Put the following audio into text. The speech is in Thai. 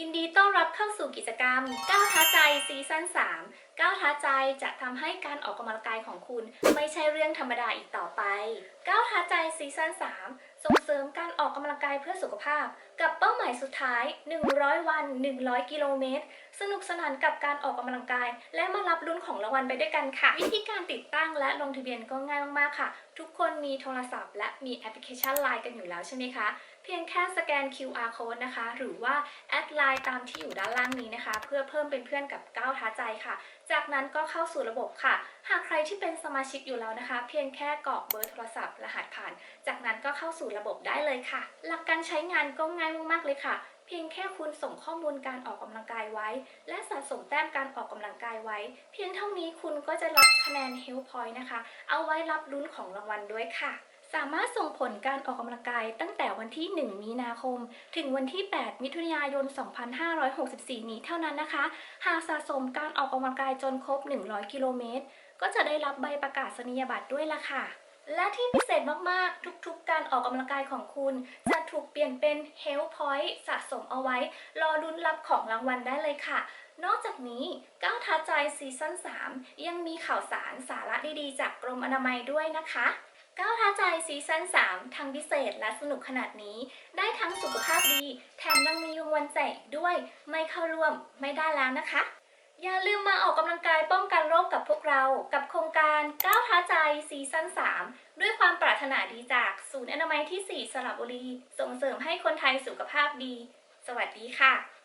ยินดีต้อนรับเข้าสู่กิจกรรมก้าวท้าใจซีซั่น3ก้าวท้าใจจะทำให้การออกกำลังกายของคุณ ไม่ใช่เรื่องธรรมดาอีกต่อไปก้าวท้าใจซีซั่น3 ส่งเสริมการออกกำลังกายเพื่อสุขภาพ กับเป้าหมายสุดท้าย 100 วัน 100 กิโลเมตร สนุกสนานกับการออกกำลังกาย และมารับลุ้นของรางวัลไปด้วยกันค่ะ วิธีการติดตั้งและลงทะเบียนก็ง่ายมากๆค่ะ ทุกคนมีโทรศัพท์ และมีแอปพลิเคชัน Line กันอยู่แล้วใช่ไหมคะ เพียงแค่สแกน QR code นะคะ หรือว่าแอดไลน์ตามที่อยู่ด้านล่างนี้นะคะ เพื่อเพิ่มเป็นเพื่อนกับก้าวท้าใจค่ะ จากนั้นก็เข้าสู่ระบบค่ะ หากใครที่เป็นสมาชิกอยู่แล้วนะคะ เพียงแค่กรอกเบอร์โทรศัพท์ รหัสผ่าน จากนั้นก็เข้าสู่ระบบได้เลยค่ะ หลักการใช้งานก็ง่ายมากๆเลยค่ะ เพียงแค่คุณส่งข้อมูลการออกกำลังกายไว้ และสะสมแต้มการออกกำลังกายไว้ เพียงเท่านี้คุณก็จะรับคะแนน Health Point นะคะ เอาไว้รับลุ้นของรางวัลด้วยค่ะสามารถส่งผลการออกกำลังกายตั้งแต่วันที่ 1 มีนาคม ถึงวันที่ 8 มิถุนายน 2564 นี้เท่านั้นนะคะ หากสะสมการออกกำลังกายจนครบ 100 กิโลเมตร ก็จะได้รับใบประกาศนียบัตรด้วยล่ะค่ะ และที่พิเศษมาก ๆ ทุก ๆ การออกกำลังกายของคุณ จะถูกเปลี่ยนเป็น Health Point สะสมเอาไว้ รอลุ้นรับของรางวัลได้เลยค่ะ นอกจากนี้ก้าวท้าใจซีซั่น 3 ยังมีข่าวสารสาระดี ๆ จากกรมอนามัยด้วยนะคะก้าวท้าใจซีซั่น 3 ทั้งพิเศษและสนุกขนาดนี้ ได้ทั้งสุขภาพดี แถมยังมีรางวัลแจกด้วย ไม่เข้าร่วมไม่ได้แล้วนะคะ อย่าลืมมาออกกำลังกายป้องกันโรคกับพวกเรา กับโครงการก้าวท้าใจซีซั่น 3 ด้วยความปรารถนาดีจากศูนย์อนามัยที่ 4 สระบุรี ส่งเสริมให้คนไทยสุขภาพดี สวัสดีค่ะ